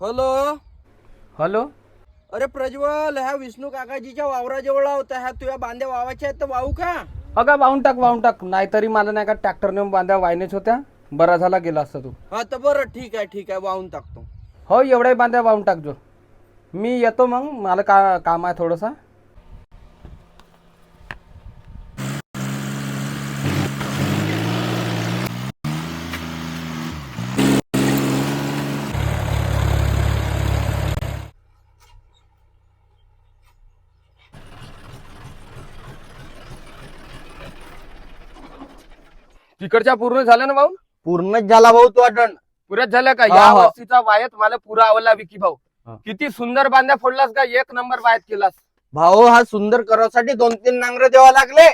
Hello? Hello? अरे प्रज्वल ह्या विष्णू काकाजीच्या वावराजवळ होता. ह्या तुझ्या बांध्या वावाच्या आहेत तर वाहू का? अगं वाहून टाक वाहून टाक. नाहीतरी मला नाही का ट्रॅक्टर नेऊन बांध्या वायनेच होत्या. बरा झाला गेला असता तू. हा तर बरं ठीक आहे ठीक आहे वाहून टाकतो. हो एवढ्या बांध्या वाहून टाक जो मी येतो मग मला का काम आहे थोडंसं. तिकडच्या पूर्ण झाल्या ना भाऊ? पूर्णच झाला भाऊ तो अटण पुऱ्याच झाल्या का? हा, या हा. वर्षीचा वायत मला पुरा आवडला विकी भाऊ. हा. किती सुंदर बांध्या फोडलास का? एक नंबर वायत केलास. भाऊ हा सुंदर करासाठी दोन तीन नांगर द्यावा लागले.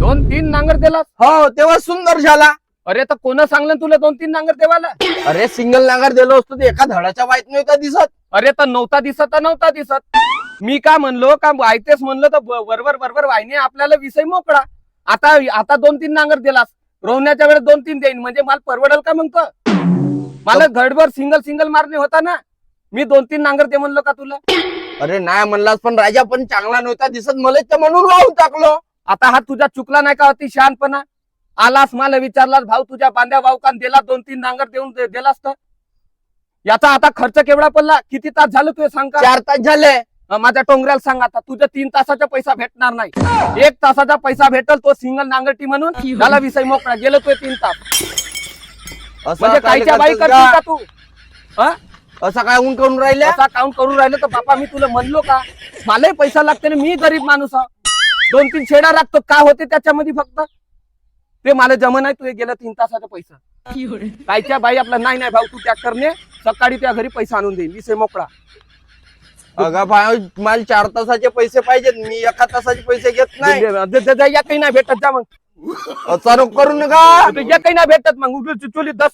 दोन तीन नांगर दिलास? हो तेव्हा सुंदर झाला. अरे तर कोण सांगलं तुला दोन तीन नांगर देवाला? अरे सिंगल नांगर दिलो असतो एका धडाच्या वाईट नाही का दिसत. अरे तर नव्हता दिसत तर नव्हता दिसत. मी का म्हणलो? का वायतेस म्हणलं तर ब- बरोबर बरोबर वाहिनी आपल्याला विषय मोकळा. आता आता दोन तीन नांगर दिलास. रोवण्याच्या वेळेस दोन तीन देईन. म्हणजे मला परवडल का म्हणतो मला घडभर सिंगल सिंगल मारणे होता ना? मी दोन तीन नांगर दे म्हणलो का तुला? अरे नाही म्हणलास पण राजा पण चांगला नव्हता दिसत. मला तर म्हणून वाहून टाकलो. आता हा तुझा चुकला नाही का अति शहाणपणा आलास मला विचारलास भाऊ तुझ्या बांध्या भाऊकान दिला दोन तीन नांगर देऊन दिलास तर? याचा आता खर्च केवढा पडला? किती तास झालं तुझे सांग का? चार तास झाले. माझ्या टोंगऱ्याला सांग आता तुझ्या तीन तासाचा पैसा भेटणार नाही. एक तासाचा पैसा भेटल तो सिंगल नांगरटी म्हणून त्याला विषय मोकळा गेलो तो तीन तास. असं म्हणजे काय कायच्या बाई करतोस करतील का? तू? हं? असं काय ऊन करून राहिल्या? असा काउंट करून राहिलं? तर बापा मी तुला म्हणलो का? मलाही पैसा लागते ना मी गरीब माणूस आहो. दोन तीन छेडा लागतो का होते त्याच्यामध्ये फक्त? ते मला जमन आहे तुझे गेलं तीन तासाचा पैसा. कायच्या बाई आपला नाही नाही भाऊ तू ट्रॅक्टरने सकाळी त्या घरी पैसा आणून देईल विषय मोकळा. अगं भाऊ मला चार तासाचे पैसे पाहिजेत मी एका तासाचे पैसे घेत नाही. दे- दे- दे- दे- या काही नाही भेटत जा मग. असं नको करू नका. आता या काही नाही भेटत मग उभी चुचुली दस.